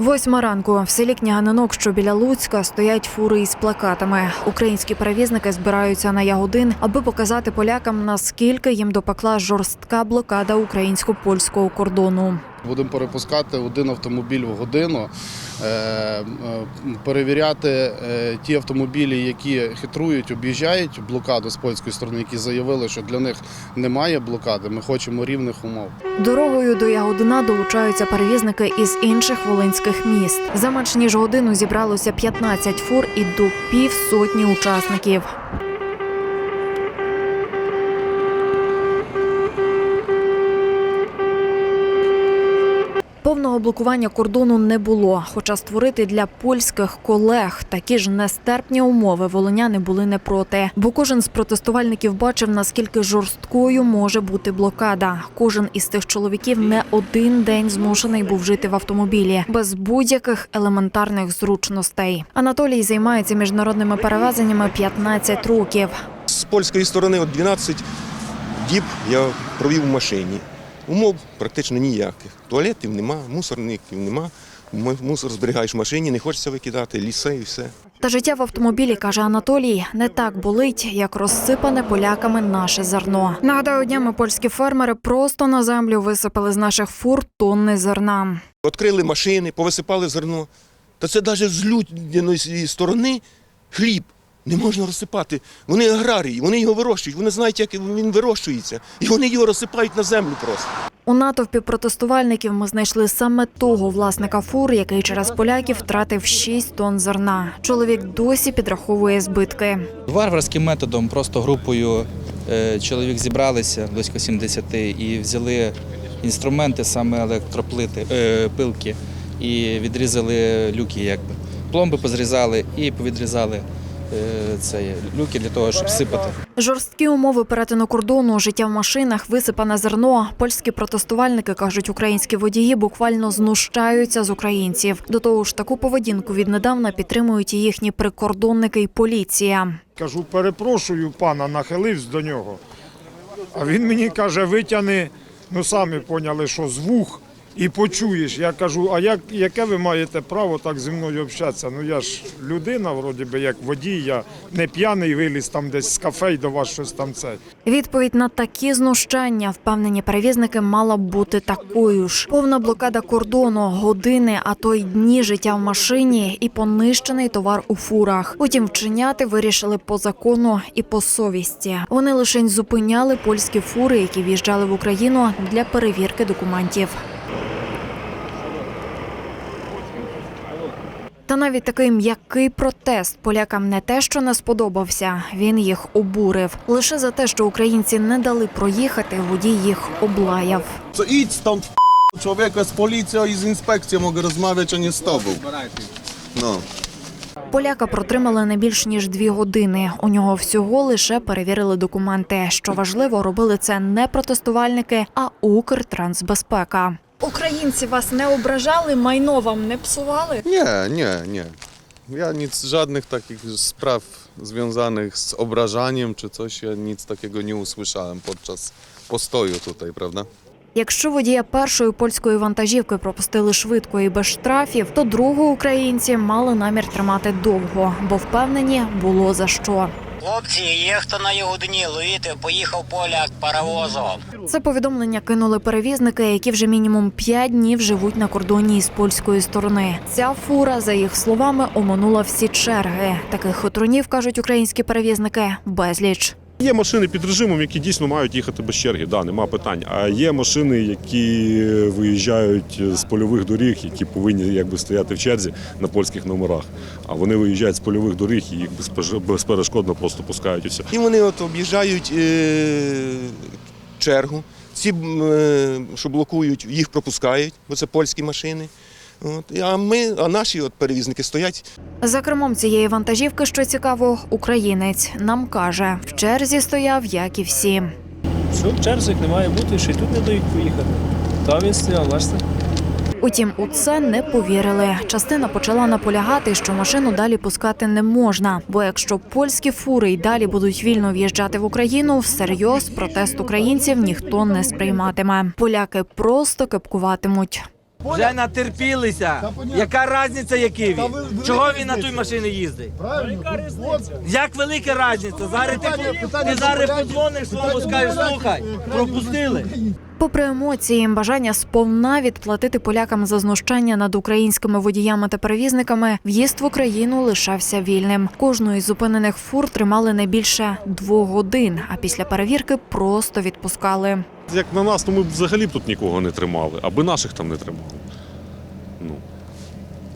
Восьма ранку в селі Княганинок, що біля Луцька, стоять фури із плакатами. Українські перевізники збираються на ягодин, аби показати полякам, наскільки їм допекла жорстка блокада українсько-польського кордону. Будемо перепускати один автомобіль в годину, е, е, перевіряти е, ті автомобілі, які хитрують, об'їжджають блокаду з польської сторони, які заявили, що для них немає блокади. Ми хочемо рівних умов. Дорогою до Ягодина долучаються перевізники із інших волинських міст. За менш ніж годину зібралося 15 фур і до півсотні учасників. Повного блокування кордону не було, хоча створити для польських колег такі ж нестерпні умови волиняни були не проти. Бо кожен з протестувальників бачив, наскільки жорсткою може бути блокада. Кожен із тих чоловіків не один день змушений був жити в автомобілі без будь-яких елементарних зручностей. Анатолій займається міжнародними перевезеннями 15 років. З польської сторони от 12 діб я провів в машині. Умов практично ніяких. Туалетів нема, мусорників нема. Мусор зберігаєш в машині, не хочеться викидати, ліси і все. Та життя в автомобілі, каже Анатолій, не так болить, як розсипане поляками наше зерно. Нагадаю, днями польські фермери просто на землю висипали з наших фур тонни зерна. Відкрили машини, повисипали зерно. Та це навіть з людяної сторони хліб не можна розсипати. Вони аграрії, вони його вирощують, вони знають, як він вирощується. І вони його розсипають на землю просто. У натовпі протестувальників ми знайшли саме того власника фур, який через поляків втратив 6 тонн зерна. Чоловік досі підраховує збитки. Варварським методом, просто групою е, чоловік зібралися близько 70 і взяли інструменти, саме електроплити, е, пилки, і відрізали люки, якби. Пломби позрізали і повідрізали це, люки для того, щоб сипати. Жорсткі умови перетину кордону, життя в машинах, висипане зерно. Польські протестувальники кажуть, українські водії буквально знущаються з українців. До того ж, таку поведінку віднедавна підтримують і їхні прикордонники і поліція. Кажу, перепрошую, пана, нахилився до нього. А він мені каже, витягни, ну самі поняли, що з вух і почуєш. Я кажу, а як, яке ви маєте право так зі мною общатися? Ну я ж людина, вроді би, як водій, я не п'яний виліз там десь з кафе і до вас щось там це. Відповідь на такі знущання, впевнені перевізники, мала б бути такою ж: повна блокада кордону, години, а то й дні життя в машині і понищений товар у фурах. Утім, вчиняти вирішили по закону і по совісті. Вони лише зупиняли польські фури, які в'їжджали в Україну для перевірки документів. Та навіть такий м'який протест полякам не те, що не сподобався, він їх обурив. Лише за те, що українці не дали проїхати, водій їх облаяв. Co idź stąd człowieku, ja z policją i z inspekcją mogę rozmawiać, a nie z tobą. No. Поляка протримали не більш ніж дві години. У нього всього лише перевірили документи. Що важливо, робили це не протестувальники, а Укртрансбезпека. Українці вас не ображали, майно вам не псували. Nie, nie, nie. Ja nic, żadnych takich spraw związanych z obrażaniem czy coś, ja nic takiego nie usłyszałem podczas postoju tutaj, prawda? Якщо водія першої польської вантажівки пропустили швидко і без штрафів, то другу українці мали намір тримати довго, бо впевнені було за що. Хлопці, є хто на його дні, ловіти, поїхав поляк паровозом. Це повідомлення кинули перевізники, які вже мінімум 5 днів живуть на кордоні із польської сторони. Ця фура, за їх словами, оминула всі черги. Таких хитрунів, кажуть українські перевізники, безліч. Є машини під режимом, які дійсно мають їхати без черги, да, нема питань. А є машини, які виїжджають з польових доріг, які повинні якби стояти в черзі на польських номерах. А вони виїжджають з польових доріг і їх безперешкодно просто пускають і все. І вони от об'їжджають е, чергу. Ці, е, що блокують, їх пропускають, бо це польські машини. От. А ми, а наші от перевізники стоять За кермом цієї вантажівки, що цікаво, українець нам каже, в черзі стояв, як і всі. Все, в черзі не має бути, ще й тут не дають поїхати. Там він стояв, бачите? Утім, у це не повірили. Частина почала наполягати, що машину далі пускати не можна. Бо якщо польські фури й далі будуть вільно в'їжджати в Україну, всерйоз протест українців ніхто не сприйматиме. Поляки просто кепкуватимуть. Вже натерпілися. Яка різниця, який він? Чого він на той машині їздить? Правильно. Як велика різниця? Зараз ти, ти зараз подзвониш своєму, скажеш, слухай, пропустили. Попри емоції, бажання сповна відплатити полякам за знущання над українськими водіями та перевізниками, в'їзд в Україну лишався вільним. Кожну із зупинених фур тримали не більше двох годин, а після перевірки просто відпускали. Як на нас, то ми б взагалі б тут нікого не тримали, аби наших там не тримали. Ну.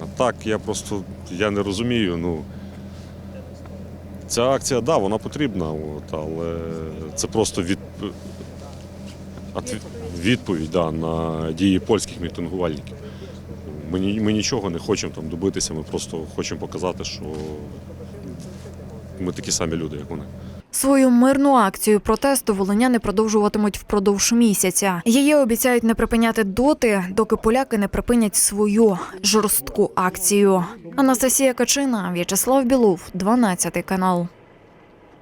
А так я просто я не розумію. Ну, ця акція, да, вона потрібна, от, але це просто від, відповідь да, на дії польських мітингувальників. Ми, ми нічого не хочемо там добитися, ми просто хочемо показати, що ми такі самі люди, як вони. Свою мирну акцію протесту волиняни продовжуватимуть впродовж місяця. Її обіцяють не припиняти доти, доки поляки не припинять свою жорстку акцію. Анастасія Качина, В'ячеслав Білов, 12 канал.